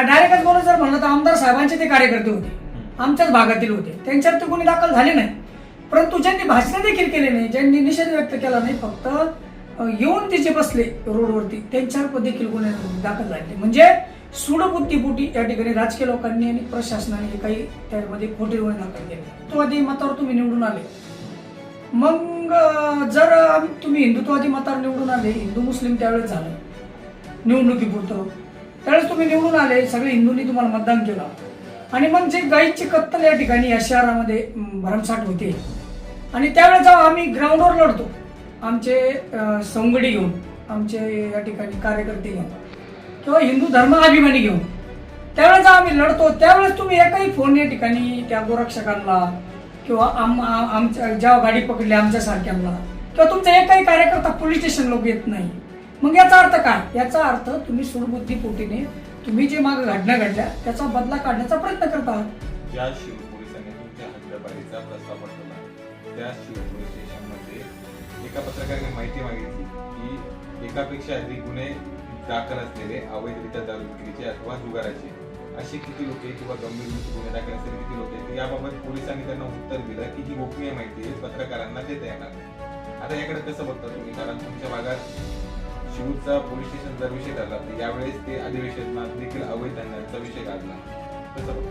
डायरेक्टच बोलून जर म्हणलं तर आमदार साहेबांचे ते कार्यकर्ते होते. आमच्याच भागातील होते. त्यांच्यावर ते कोणी दाखल झाले नाही. परंतु ज्यांनी भाषण देखील केले नाही ज्यांनी निषेध व्यक्त केला नाही फक्त येऊन तिचे बसले रोडवरती त्यांच्यावर देखील गुन्हे दाखल झाले. म्हणजे सुडबुद्धीपोटी या ठिकाणी राजकीय लोकांनी आणि प्रशासनाने काही त्यामध्ये खोटे गुन्हे दाखल केले. हिंदुत्ववादी मतावर तुम्ही निवडून आले. मग जर तुम्ही हिंदुत्ववादी मतावर निवडून आले हिंदू मुस्लिम त्यावेळेस झालं. निवडणुकीपुरतं. त्यावेळेस तुम्ही निवडून आले सगळे हिंदूंनी तुम्हाला मतदान केलं. आणि मग जे गाईची कत्तल या ठिकाणी या शहरामध्ये भरमसाठ होते. आणि त्यावेळेस आम्ही ग्राउंडवर लढतो आमचे संगडी घेऊन आमचे या ठिकाणी कार्यकर्ते घेऊन किंवा हिंदू धर्माभिमानी घेऊन त्यावेळेस आम्ही लढतो त्यावेळेस तुम्ही एकही फोन या ठिकाणी त्या गोरक्षकांना किंवा आम आम- आमच्या ज्या गाडी पकडली आमच्यासारख्यांना किंवा तुमचा एकही कार्यकर्ता पोलीस स्टेशन लोक येत नाही. मग याचा अर्थ काय? याचा अर्थ तुम्ही सुडबुद्धीपोटीने तुम्ही जे माग घडण्या घडल्या त्याचा बदला काढण्याचा प्रयत्न करता आहात. ज्या शिव पोलिसांनी तुमच्या हद्दपारीचा प्रस्ताव पाठवला त्या शिवपोलीस स्टेशनमध्ये एका पत्रकाराने माहिती मागितली की एकापेक्षा अधिक गुन्हे दाखल असलेले अवैधरित्या दारू विक्रीचे अथवा जुगाराचे. असे किती लोक आहे किंवा गंभीर गुन्हे दाखल असलेले किती लोक आहेत याबाबत पोलिसांनी त्यांना उत्तर दिलं की ही गोपनीय माहिती आहे पत्रकारांना देता येणार. आता याकडे कसं बघता तुम्ही? कारण तुमच्या भागात शिवचा पोलीस स्टेशनचा विषय काढला तर यावेळेस ते अधिवेशनात देखील अवैध धंद्यांचा विषय काढला कसं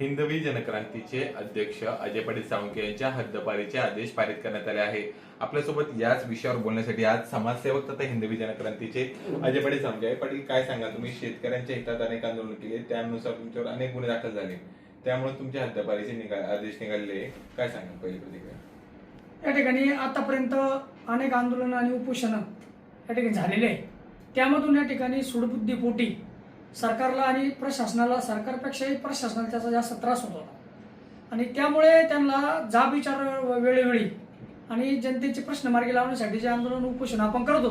हिंदवी जनक्रांतीचे अध्यक्ष अजय पाटील साळुंके यांच्या हद्दपारीचे आदेश पारित करण्यात आले आहे. आपल्यासोबत याच विषयावर बोलण्यासाठी आज समाजसेवक तथा हिंदवी जनक्रांतीचे अजय पाटील साळुंके पाटील काय सांगा तुम्ही? शेतकऱ्यांच्या हितात अनेक आंदोलन केले त्यानुसार तुमच्यावर अनेक गुन्हे दाखल झाले. त्यामुळे तुमच्या हद्दपारीचे निघा आदेश निघाले काय सांगा पहिली प्रतिक्रिया? या ठिकाणी आतापर्यंत अनेक आंदोलनं आणि उपोषणं या ठिकाणी झालेले आहे त्यामधून या ठिकाणी सुडबुद्धीपोटी सरकारला आणि प्रशासनाला सरकारपेक्षाही प्रशासनाला त्याचा जास्त त्रास होत होता. आणि त्यामुळे त्यांना जाब विचार वेळोवेळी आणि जनतेचे प्रश्न मार्गी लावण्यासाठी जे आंदोलन उपोषण आपण करतो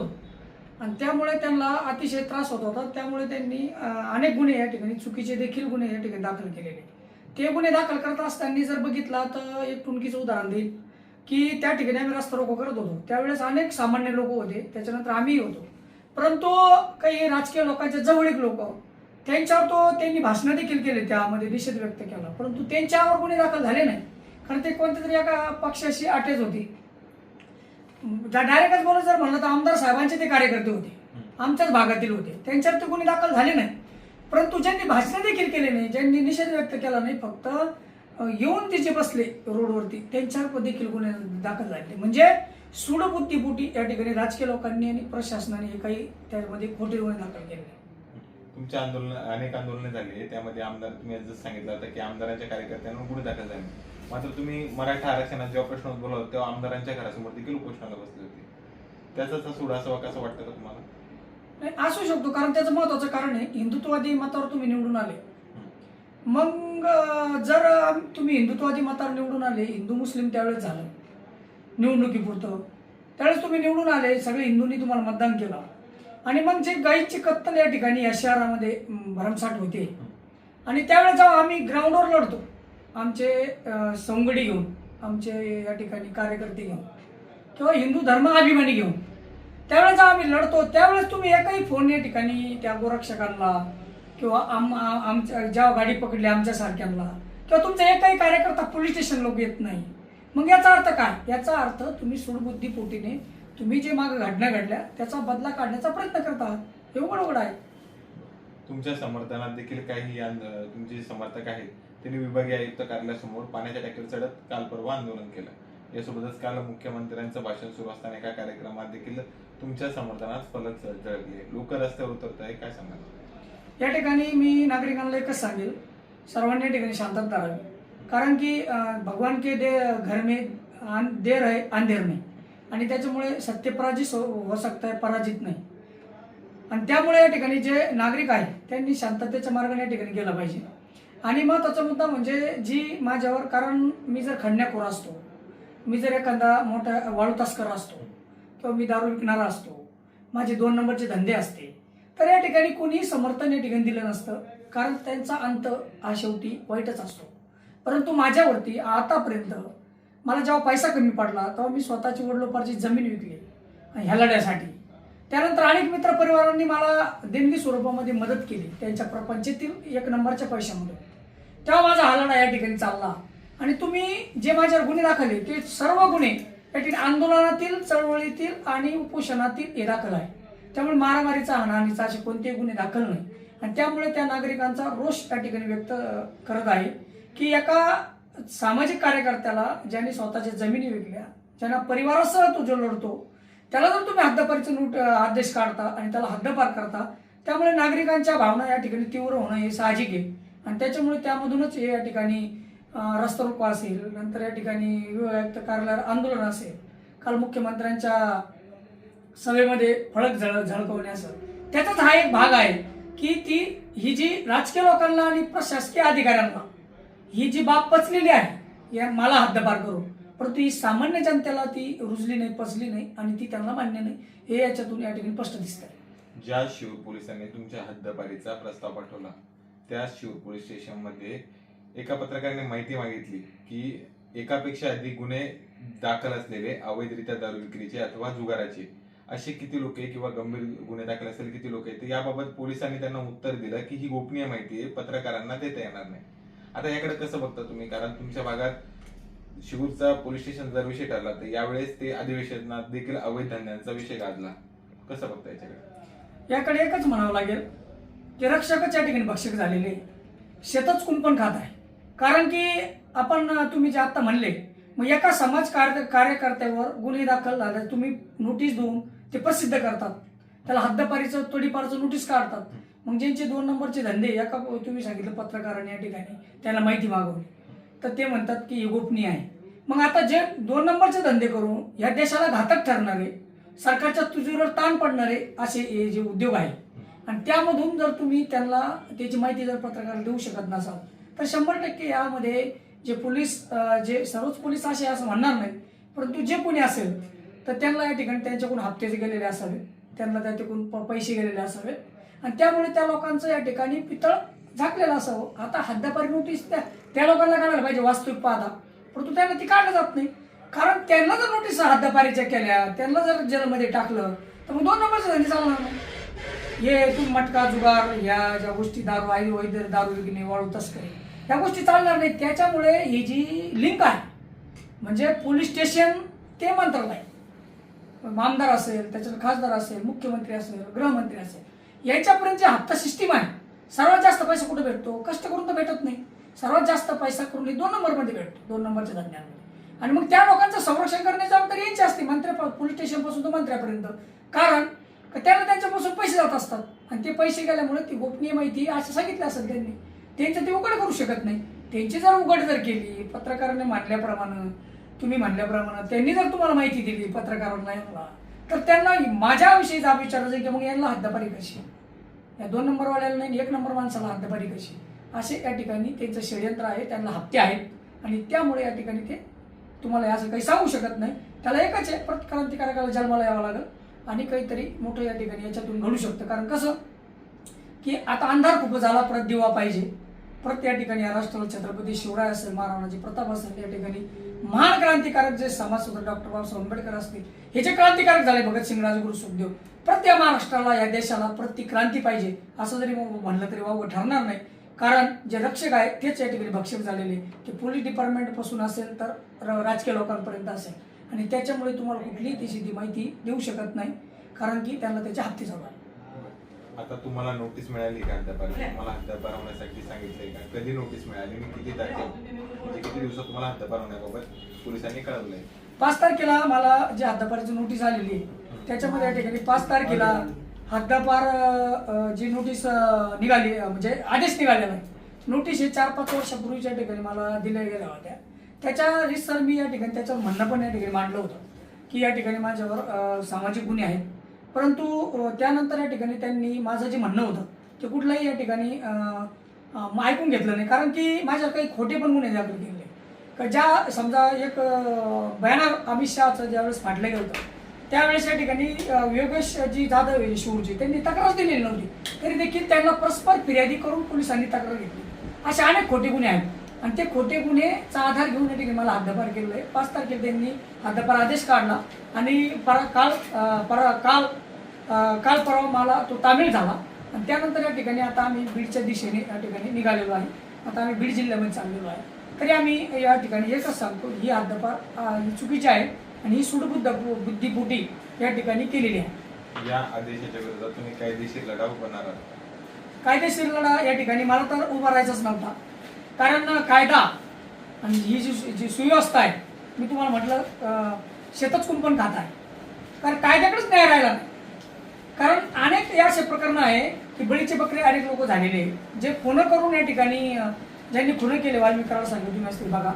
आणि त्यामुळे त्यांना अतिशय त्रास होत होता. त्यामुळे त्यांनी अनेक गुन्हे या ठिकाणी चुकीचे देखील गुन्हे या ठिकाणी दाखल केलेले ते गुन्हे दाखल करत असताना जर बघितला तर एक टुणकीचं उदाहरण देईल की त्या ठिकाणी आम्ही रस्ता रोको करत होतो. त्यावेळेस अनेक सामान्य लोक होते त्याच्यानंतर आम्ही होतो. परंतु काही राजकीय लोकांचे जवळीक लोक त्यांच्यावर तो त्यांनी भाषणं देखील केले त्यामध्ये निषेध व्यक्त केला. परंतु त्यांच्यावर कोणी दाखल झाले नाही. कारण ते कोणत्या तरी एका पक्षाशी अटॅच होती. डायरेक्टच बोलत जर म्हणलं तर आमदार साहेबांचे ते कार्यकर्ते होते. आमच्याच भागातील होते. त्यांच्यावर ते कोणी दाखल झाले नाही. परंतु ज्यांनी भाषण देखील केले नाही ज्यांनी निषेध व्यक्त केला नाही फक्त येऊन येऊन तिचे बसले रोडवरती त्यांच्यावर देखील गुन्हे दाखल झाले. म्हणजे सूडबुद्धीपोटी या ठिकाणी राजकीय लोकांनी आणि प्रशासनाने हे काही त्यामध्ये खोटे गुन्हे दाखल केले तुमच्या आंदोलन अनेक आंदोलने झाली त्यामध्ये आमदार तुम्ही जसं सांगितलं होतं की आमदारांच्या कार्यकर्त्यांवर गुन्हे दाखल झाले मात्र तुम्ही मराठा आरक्षणात जेव्हा प्रश्न उद्भवला होता तेव्हा आमदारांच्या घरासमोर देखील उपोषणाला बसले होते. त्याचा हा सूड असावा कसं वाटतं का तुम्हाला? नाही असू शकतो कारण त्याचं महत्वाचं कारण आहे हिंदुत्ववादी मतावर तुम्ही निवडून आले. मग जर तुम्ही हिंदुत्ववादी मतावर निवडून आले हिंदू मुस्लिम त्यावेळेस झालं. निवडणुकीपुरतं. त्यावेळेस तुम्ही निवडून आले सगळे हिंदूंनी तुम्हाला मतदान केलं. आणि मग जे गाईची कत्तल या ठिकाणी या शहरामध्ये भरमसाठ होते. आणि त्यावेळेस जेव्हा आम्ही ग्राउंडवर लढतो आमचे संगडी घेऊन आमचे या ठिकाणी कार्यकर्ते घेऊन किंवा हिंदू धर्माभिमानी घेऊन त्यावेळेस आम्ही लढतो त्यावेळेस तुम्ही एकही फोन या ठिकाणी त्या गोरक्षकांना किंवा आम आमच्या ज्या गाडी पकडली आमच्यासारख्यांना किंवा तुमचा एकही कार्यकर्ता पोलीस स्टेशन लोक येत नाही. मग याचा अर्थ काय? याचा अर्थ तुम्ही सुडबुद्धीपोटीने तुम्ही जे मागे घडण्या घडल्या त्याचा बदला काढण्याचा प्रयत्न करता आहात. हे उघड उघड आहे. तुमच्या समर्थनात देखील काही तुमचे जे समर्थक आहेत त्यांनी विभागीय आयुक्त कार्यालयासमोर पाण्याच्या टँकर चढत काल परवा आंदोलन केलं. यासोबतच काल मुख्यमंत्र्यांचं भाषण सुरू असताना एका कार्यक्रमात देखील तुमच्या समर्थनात फलक झळ- लोक रस्त्यावर उतरत आहे काय सांगाल? या ठिकाणी मी नागरिकांना एकच सांगेल. सर्वांनी या ठिकाणी शांतता धरावी कारण की भगवान के दे घर में आन- देर आहे अंधेर नाही आणि त्याच्यामुळे सत्य पराजित हो हो सकता है पराजित नाही. आणि त्यामुळे या ठिकाणी जे नागरिक आहे त्यांनी शांततेच्या मार्गाने या ठिकाणी गेला पाहिजे. आणि महत्त्वाचा मुद्दा म्हणजे जी माझ्यावर कारण मी जर खंडण्याखोर असतो मी जर एखादा मोठा वाळू तस्कर असतो किंवा मी दारू विकणारा असतो. माझे दोन नंबरचे धंदे असते. तर या ठिकाणी कोणीही समर्थन या ठिकाणी दिलं नसतं. कारण त्यांचा अंत हा शेवटी वाईटच असतो. परंतु माझ्यावरती आतापर्यंत मला जेव्हा पैसा कमी पडला तेव्हा मी स्वतःची वडिलोपारची जमीन विकली ह्या लढ्यासाठी. त्यानंतर अनेक मित्र परिवारांनी मला देणगी स्वरूपामध्ये मदत केली. त्यांच्या प्रपंचातील एक नंबरच्या पैशामध्ये तेव्हा माझा हा लढा या ठिकाणी चालला. आणि तुम्ही जे माझ्यावर गुन्हे दाखवले ते सर्व गुन्हे या ठिकाणी आंदोलनातील चळवळीतील आणि उपोषणातील हे दाखल आहे. त्यामुळे मारामारीचा हाणाहानीचा असे कोणतेही गुन्हे दाखल नाही. आणि त्यामुळे त्या नागरिकांचा रोष त्या ठिकाणी व्यक्त करत आहे की एका सामाजिक कार्यकर्त्याला ज्यांनी स्वतःच्या जमिनी विकल्या ज्यांना परिवारासह तो जो लढतो त्याला जर तुम्ही हद्दपारीचं नोट आदेश काढता आणि त्याला हद्दपार करता त्यामुळे नागरिकांच्या भावना या ठिकाणी तीव्र होणं हे साहजिक आहे. आणि त्याच्यामुळे त्यामधूनच हे या ठिकाणी रस्ता रोको असेल नंतर या ठिकाणी विभागायुक्त कार्यालयावर आंदोलन असेल काल मुख्यमंत्र्यांच्या सभेमध्ये फळक झळ झळकवणे असं त्याचाच हा एक भाग आहे की ती ही जी राजकीय लोकांना आणि प्रशासकीय अधिकाऱ्यांना ही जी बाब पचलेली आहे या मला हद्दपार करू परंतु ही सामान्य जनतेला ती रुजली नाही पचली नाही आणि ती त्यांना मान्य नाही हे याच्यातून या ठिकाणी स्पष्ट दिसत आहे ज्या शिव पोलिसांनी तुमच्या हद्दपारीचा प्रस्ताव पाठवला त्या शिव पोलीस स्टेशनमध्ये एका पत्रकाराने माहिती मागितली की एकापेक्षा अधिक गुन्हे दाखल असलेले अवैधरित्या दारू विक्रीचे अथवा जुगाराचे असे किती लोक आहे किंवा गंभीर गुन्हे दाखल असेल किती लोक आहेत याबाबत पोलिसांनी त्यांना उत्तर दिलं की ही गोपनीय माहिती आहे पत्रकारांना देता येणार नाही. आता याकडे कसं बघता तुम्ही? कारण तुमच्या भागात शिवूरचा पोलीस स्टेशन जर विषय ठरला तर यावेळेस ते अधिवेशनात देखील अवैध धंद्यांचा विषय गाजला. कसं बघता याच्याकडे? याकडे एकच म्हणावं लागेल की रक्षकच या ठिकाणी भक्षक झालेले शेतच कुंपण खात आहे. कारण की आपण तुम्ही जे आता म्हणले मग एका समाज कार्य कार्यकर्त्यावर गुन्हे दाखल झाले तुम्ही नोटीस देऊन ते प्रसिद्ध करतात. त्याला हद्दपारीचं तोडीपारचं नोटीस काढतात. मग ज्यांचे दोन नंबरचे धंदे एका तुम्ही सांगितलं पत्रकारांनी या ठिकाणी त्याला माहिती मागवली. तर ते म्हणतात की हे गोपनीय आहे. मग आता जे दोन नंबरचे धंदे करून या देशाला घातक ठरणारे सरकारच्या तुझीवर ताण पडणारे असे हे जे उद्योग आहे. आणि त्यामधून जर तुम्ही त्यांना त्याची माहिती जर पत्रकार देऊ शकत नसाल तर शंभर टक्के यामध्ये जे पोलीस जे सर्वच पोलीस असे असं म्हणणार नाही परंतु जे कोणी असेल तर त्यांना या ठिकाणी त्यांच्याकडून हप्ते गेलेले असावे. त्यांना त्या प- पैसे गेलेले असावे. आणि त्यामुळे त्या लोकांचं या ठिकाणी पितळ झाकलेलं असावं. आता हद्दपारी नोटीस त्या त्या लोकांना काढायला पाहिजे वास्तविक पाहता. परंतु त्यांना ती काढलं जात नाही. कारण त्यांना जर नोटीस हद्दपारीच्या केल्या त्यांना जर जेलमध्ये टाकलं तर मग दोन नंबरचं धंदे चालणार नाही. हे तू मटका जुगार या ज्या गोष्टी दारू आई वैद्य दारू विकणे वाळू तस्करी. ह्या गोष्टी चालणार नाही त्याच्यामुळे ही जी लिंक आहे म्हणजे पोलीस स्टेशन ते मंत्रालय आमदार असेल त्याच्यात खासदार असेल मुख्यमंत्री असेल गृहमंत्री असेल याच्यापर्यंत जे हप्ता सिस्टीम आहे सर्वात जास्त पैसा कुठे भेटतो? कष्ट करून तर भेटत नाही. सर्वात जास्त पैसा करून दोन नंबरमध्ये भेटतो दोन नंबरच्या धंद्यांमध्ये. आणि मग त्या लोकांचं संरक्षण करण्याची जबाबदारी यांची असते मंत्र्या पोलीस स्टेशनपासून तर मंत्र्यापर्यंत. कारण का त्यांच्यापासून पैसे जात असतात. आणि ते पैसे गेल्यामुळे ती गोपनीय माहिती असं सांगितलं असेल त्यांनी. त्यांचं ते उघड करू शकत नाही. त्यांची जर उघड जर केली पत्रकाराने मांडल्याप्रमाणे तुम्ही म्हणल्याप्रमाणे त्यांनी जर तुम्हाला माहिती दिली पत्रकारांना यांना तर त्यांना माझ्याविषयी जाब विचारायचं की मग यांना हद्दपारी कशी? या दोन नंबरवाल्याला नाही एक नंबर माणसाला हद्दपारी कशी? असे या ठिकाणी त्यांचं षडयंत्र आहे त्यांना हप्ते आहेत. आणि त्यामुळे या ठिकाणी ते तुम्हाला असं काही सांगू शकत नाही. त्याला एकच आहे परत क्रांतिकारकाला जन्माला यावं लागेल. आणि काहीतरी मोठं या ठिकाणी याच्यातून घडू शकतं. कारण कसं? की आता अंधार खूप झाला परत दिवा पाहिजे. परत या ठिकाणी या छत्रपती शिवराय असेल महाराणाची प्रताप असेल या ठिकाणी महान क्रांतिकारक जे समाजसुधारक डॉक्टर बाबासाहेब आंबेडकर असतील हे जे क्रांतिकारक झाले भगतसिंग राजगुरू सुखदेव प्रत्येक या महाराष्ट्राला या देशाला प्रत्येक क्रांती पाहिजे असं जरी म्हणलं तरी वावं ठरणार नाही. कारण जे रक्षक आहे तेच या ठिकाणी भक्षक झालेले ते पोलीस डिपार्टमेंटपासून असेल तर र- राजकीय लोकांपर्यंत असेल. आणि त्याच्यामुळे तुम्हाला कुठलीही ती ती माहिती देऊ शकत नाही कारण की त्यांना त्याच्या हत्ती चालू आहे. आता तुम्हाला नोटीस मिळाली का हद्दपार तुम्हाला हद्दपार होण्यासाठी सांगितलंय का? कधी नोटीस मिळाली? आणि किती तारखे म्हणजे किती दिवसात तुम्हाला हद्दपार होण्याबाबत पोलिसांनी कळवलंय? पाच तारखेला मला जे हद्दपारीची नोटीस आलेली आहे त्याच्यामध्ये या ठिकाणी पाच तारखेला हद्दपार अं, जी नोटीस अं, निघाली अं, म्हणजे आदेश निघालेला आहे. नोटीस हे चार पाच वर्षापूर्वीच्या ठिकाणी मला दिल्या गेल्या होत्या. त्याच्या रिसर मी या ठिकाणी त्याचं म्हणणं पण या ठिकाणी मांडलं होतं की या ठिकाणी माझ्यावर अं, सामाजिक गुन्हे आहेत. परंतु त्यानंतर या ठिकाणी त्यांनी माझं जे म्हणणं होतं ते कुठलंही या ठिकाणी ऐकून घेतलं नाही. कारण की माझ्यावर काही खोटे पण गुन्हे दाखल केले. का ज्या समजा एक भयानक अमित शहाचं ज्यावेळेस फाटलं गेलं होतं त्यावेळेस या ठिकाणी योगेश जी जाधव आहे शिवजी त्यांनी तक्रार दिलेली नव्हती. तरी देखील त्यांना परस्पर फिर्यादी करून पोलिसांनी तक्रार घेतली. असे अनेक खोटे गुन्हे आहेत. आणि ते खोटे गुन्हेचा आधार घेऊन या ठिकाणी मला हद्दपार केलेलं आहे पाच तारखेला त्यांनी हद्दपार आदेश काढला. आणि परा काल परा काल काल परवा मला तो तामीळ झाला. आणि त्यानंतर या ठिकाणी आता आम्ही बीडच्या दिशेने या ठिकाणी निघालेलो आहे. आता आम्ही बीड जिल्ह्यामध्ये चाललेलो आहे. तरी आम्ही या ठिकाणी एकच सांगतो ही हद्दपार ही चुकीची आहे आणि ही सुडबुद्ध बुद्धिपुटी या ठिकाणी केलेली आहे. या आदेशाच्या विरोधात तुम्ही कायदेशीर लढा उभारणार कायदेशीर लढा या ठिकाणी मला तर उभा राहायचाच नव्हता. कारण कायदा आणि ही जी जी सुव्यवस्था आहे मी तुम्हाला म्हटलं शेतच कुंपण खात आहे. कारण कायद्याकडेच न्याय राहिला नाही. कारण अनेक या असे प्रकरण आहे की बळीचे बकरे अनेक लोक झालेले आहे. जे खुनं करून या ठिकाणी ज्यांनी खुनं केले वाल्मिकाला सांगितली असतील बघा.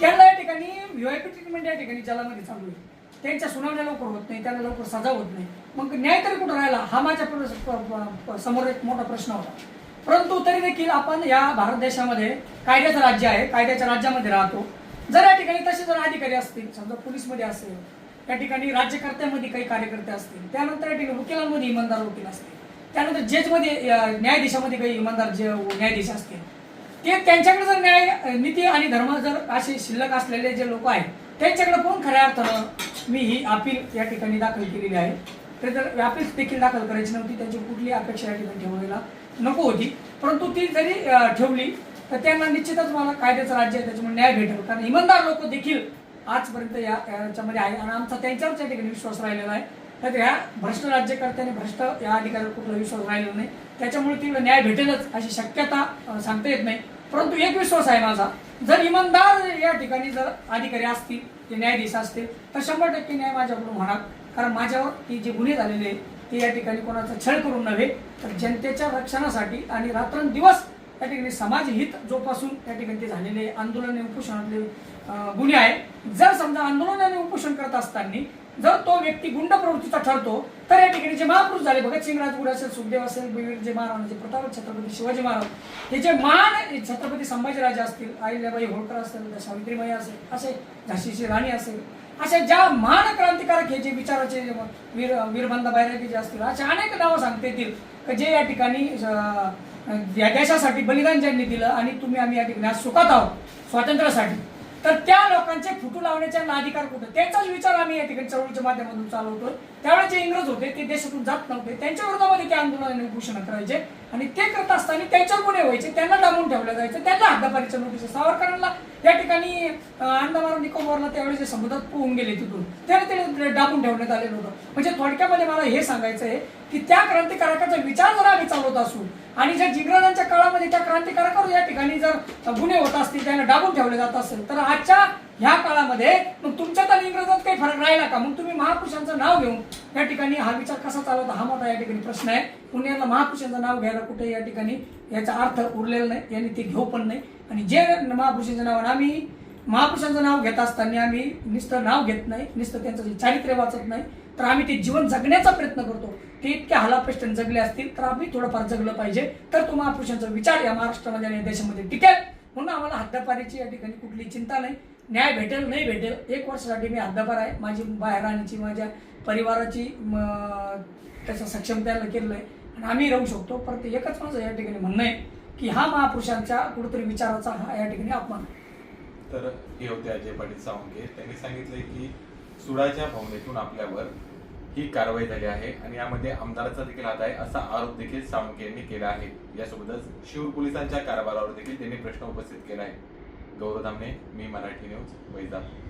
त्यांना या ठिकाणी व्हीआयपी ट्रीटमेंट या ठिकाणी जलामध्ये चालू आहे. त्यांच्या सुनावण्या लवकर होत नाही त्यांना लवकर सजा होत नाही. मग न्याय तरी कुठं राहिला? हा माझ्या प्र- समोर एक मोठा प्रश्न होता. परंतु तरी देखील आपण या भारत देशामध्ये कायद्याचं राज्य आहे कायद्याच्या राज्यामध्ये राहतो. जर या ठिकाणी तसे जर अधिकारी असतील समजा पोलीसमध्ये असेल त्या ठिकाणी राज्यकर्त्यांमध्ये काही कार्यकर्ते असतील त्यानंतर या ठिकाणी वकिलांमध्ये इमानदार वकील असतील त्यानंतर जजमध्ये न्यायाधीशामध्ये काही इमानदार जे न्यायाधीश असतील ते त्यांच्याकडे जर न्याय नीती आणि धर्म जर असे शिल्लक असलेले जे लोक आहेत त्यांच्याकडे कोण खऱ्या अर्थानं मी ही अपील या ठिकाणी दाखल केलेली आहे. ते जर अपील देखील दाखल करायची नव्हती त्यांची कुठली अपेक्षा या ठिकाणी ठेवायला नको होती. परंतु ती जरी ठेवली तर त्यांना निश्चितच मला कायद्याचं राज्य आहे त्याच्यामुळे न्याय भेटेल. कारण इमानदार लोक देखील आजपर्यंत या याच्यामध्ये आहे. आणि आमचा त्यांच्यावरच या ठिकाणी विश्वास राहिलेला आहे. तर ह्या भ्रष्ट राज्यकर्त्याने भ्रष्ट या अधिकाऱ्यावर कुठला विश्वास राहिलेला नाही. त्याच्यामुळे तिला न्याय भेटेलच अशी शक्यता सांगता येत नाही. परंतु एक विश्वास आहे माझा. जर इमानदार या ठिकाणी जर अधिकारी असतील ते न्यायाधीश असतील तर शंभर टक्के न्याय माझ्याकडून होणार. कारण माझ्यावर ती जे गुन्हे झालेले आहेत, ते या ठिकाणी कोणाचा छळ करून नव्हे. तर जनतेच्या रक्षणासाठी आणि रात्रंदिवस या ठिकाणी समाज हित जोपासून या ठिकाणी ते झालेले आंदोलन उपोषणातले गुन्हे आहे जर समजा आंदोलन आणि उपोषण करत असताना जर तो व्यक्ती गुंड प्रवृत्तीचा ठरतो तर या ठिकाणी जे महापुरुष झाले भगतसिंग राजगुरू असेल सुखदेव असेल बिरजे महाराज प्रताप छत्रपती शिवाजी महाराज हे जे महान छत्रपती संभाजीराजे असतील अहिल्याबाई होळकर असेल सावित्रीबाई असेल असे झाशीची राणी असेल अशा ज्या महान क्रांतिकारक हे जे विचाराचे वीर वीरबंध बैरागी जे असतील अशा अनेक नावं सांगता येतील की जे या ठिकाणी या देशासाठी बलिदान ज्यांनी दिलं आणि तुम्ही आम्ही या ठिकाणी आज सुखात आहोत स्वातंत्र्यासाठी. तर त्या लोकांचे फुटू लावण्याचा अधिकार कुठं? त्याचाच विचार आम्ही या ठिकाणी चळवळीच्या माध्यमातून चालवतोय. त्यावेळेचे जे इंग्रज होते ते देशातून जात नव्हते. त्यांच्या विरोधामध्ये ते आंदोलन घोषणा करायचे. आणि ते करत असताना त्यांच्यावर गुन्हे व्हायचे त्यांना डांबून ठेवलं जायचं. त्यांना हद्दपारीच्या नोटीस सावरकरांना या ठिकाणी अंदमान निकोबारला त्यावेळेस जे समुद्रात पोहून गेले तिथून त्याने ते डांबून ठेवण्यात आलेलं होतं. म्हणजे थोडक्यामध्ये मला हे सांगायचं आहे की त्या क्रांतिकारकाचा विचार जर आम्ही चालवत असू आणि ज्या इंग्रजांच्या काळामध्ये त्या क्रांतिकारकावर या ठिकाणी जर गुन्हे होत असतील त्यांना डाबून ठेवले जात असेल तर आजच्या ह्या काळामध्ये मग तुमच्यात आणि इंग्रजात काही फरक राहिला का? मग तुम्ही महापुरुषांचं नाव घेऊन या ठिकाणी हा विचार कसा चालवता? हा मोठा या ठिकाणी प्रश्न आहे. पुण्याला महापुरुषांचं नाव घ्यायला कुठे या ठिकाणी? याचा अर्थ उरलेला नाही. यांनी ते घेऊ पण नाही. आणि जे महापुरुषांच्या नावाने आम्ही महापुरुषांचं नाव घेत असताना आम्ही नुसतं नाव घेत नाही. नुसतं त्यांचं जे चारित्र्य वाचत नाही. तर आम्ही ते जीवन जगण्याचा प्रयत्न करतो. ते इतक्या हलापेष्टन जगले असतील तर आम्ही थोडंफार जगलं पाहिजे. तर तो महापुरुषांचा विचार या महाराष्ट्रामध्ये आणि या देशामध्ये टिकेल. म्हणून आम्हाला हद्दपारीची या ठिकाणी कुठली चिंता नाही. न्याय भेटेल नाही भेटेल एक वर्षासाठी मी हद्दपार आहे. माझी बाहेर राहण्याची माझ्या परिवाराची म, त्याचं सक्षम त्याला केलेलं आहे. आणि आम्ही राहू शकतो परंतु एकच माझं या ठिकाणी म्हणणं आहे की हा महापुरुषांच्या कुठेतरी विचाराचा हा या ठिकाणी अपमान तर हे होते अजय पाटील सावंगे त्यांनी सांगितलंय की सुडाच्या भावनेतून आपल्यावर ही कारवाई झाली आहे आणि यामध्ये आमदाराचा देखील हात आहे असा आरोप देखील सावंगे यांनी केला आहे. यासोबतच शिव पोलिसांच्या कारभारावर देखील त्यांनी प्रश्न उपस्थित केला आहे. गौरव दामे मी मराठी न्यूज वैजापूर.